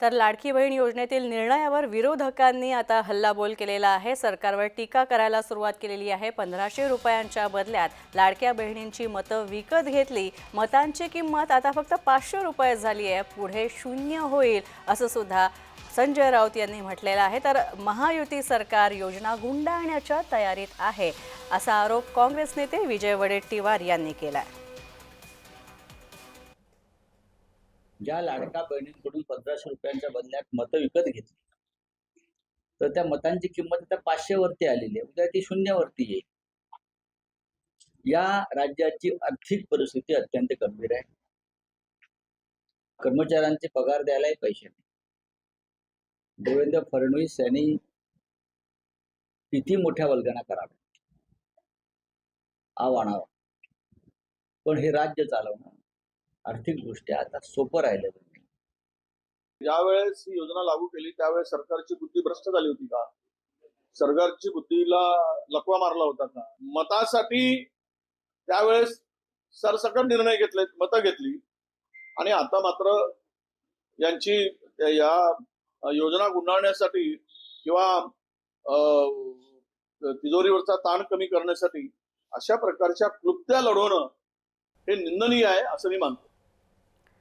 तर लाडकी बहीण योजनेतील निर्णयावर विरोधकांनी आता हल्लाबोल केलेला आहे. सरकारवर टीका करायला सुरुवात केलेली आहे. पंधराशे रुपयांच्या बदल्यात लाडक्या बहिणींची मतं विकत घेतली. मतांची किंमत आता फक्त पाचशे रुपये झाली आहे. पुढे शून्य होईल असं सुद्धा संजय राऊत यांनी म्हटलेलं आहे. तर महायुती सरकार योजना गुंडाळण्याच्या तयारीत आहे असा आरोप काँग्रेस नेते विजय वडेट्टीवार यांनी केला आहे ज्या लाडका बहिणींकडून पंधराशे रुपयांच्या बदल्यात मतं विकत घेतली. तर त्या मतांची किंमत आता पाचशे वरती आलेली आहे. उद्या ती शून्यावरती येईल. या राज्याची आर्थिक परिस्थिती अत्यंत गंभीर आहे. कर्मचाऱ्यांचे पगार द्यायलाही पैसे नाही. देवेंद्र फडणवीस यांनी किती मोठ्या वल्गना कराव्या आव आणावं पण हे राज्य चालवणं आर्थिकदृष्ट्या आता सोपं राहिलं नाही. ज्यावेळेस ही योजना लागू केली त्यावेळेस सरकारची बुद्धी भ्रष्ट झाली होती का? सरकारची बुद्धीला लकवा मारला होता का? मतासाठी त्यावेळेस सरसकट निर्णय घेतले मतं घेतली. आणि आता मात्र यांची या योजना गुंडाळण्यासाठी किंवा अं, तिजोरीवरचा ताण कमी करण्यासाठी अशा प्रकारच्या कृत्या लढवणं हे निंदनीय आहे असं मी मानतो.